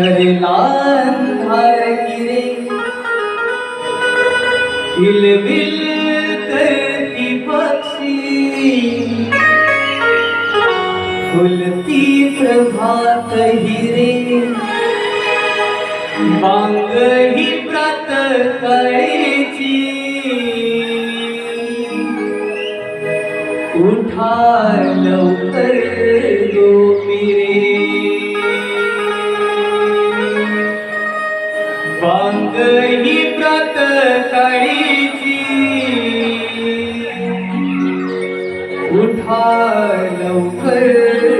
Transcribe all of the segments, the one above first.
लाल हर गिरे हिलबिल करती पक्षी फुलती प्रभात हिरे बांग ही प्रात करेची उठा लवकर दो मिरे कळीची उठा लवकर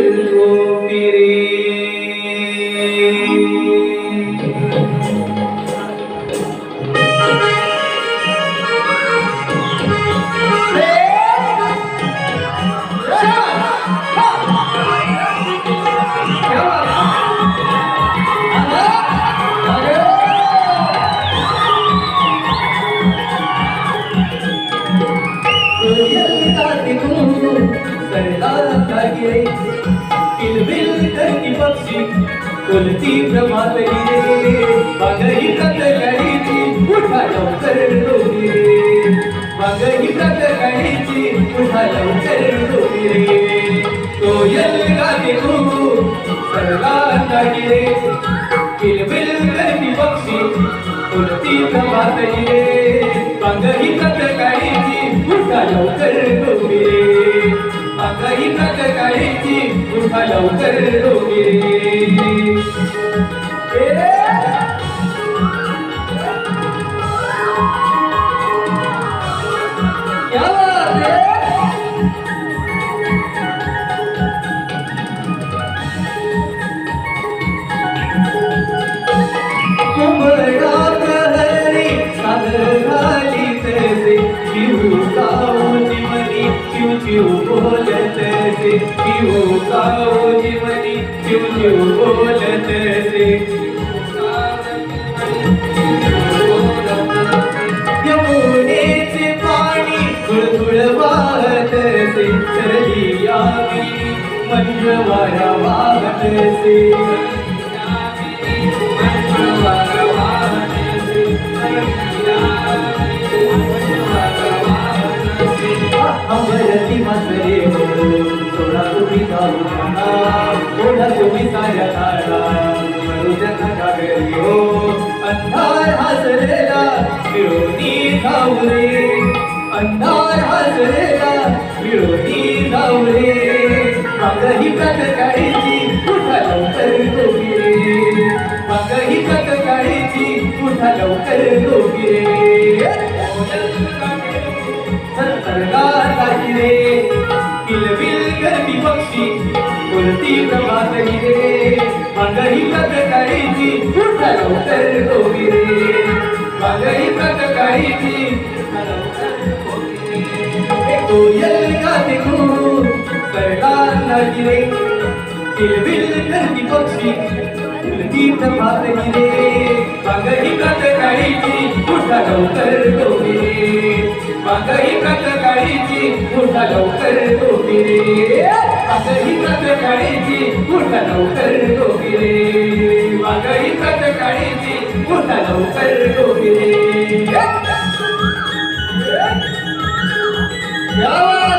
कुलती प्रमाते मगही तक गई थी उठा लवकर डोबी मगही तक गई थी उठा लवकर डोबी तो यल गाते खूबू सरकार तगिले किलबिल करती बक्सी कुलती प्रमाते मगही लवकर ही आकाई प्रकटायची उठा लवकर डोंबिरे शिव बोलत से शिव साओ जीवनी शिव शिव बोलत से यमुनेचे पाणी गुळगुळ वाहत से चली यावी मंगळवारा वाहत से भरती मासरे सोडा तुम्ही जाऊ थांबा सोडा तुम्ही तारा हो अंधार हसरेला विरोधी जाऊ रे अंधार हसरेला विरोधी जाऊ रे ही लवकर रे ही प्रत काढीची लवकर दोघी रे कुलती दबाई रे मंगही तक कही थी सरोतर तो गोरी रे मंगही तक कही थी तो कोयल का देखो सरकार न गिरे किलबिल करती पक्षी कुलती दबाई रे मंगही तक कही थी लवकर डोबी मगही कत काढीची पुन्हा लवकर डोबी रे मगही कत काढीची पुन्हा लवकर डोबी रे मगही कत काढीची पुन्हा लवकर डोबी रे Yeah!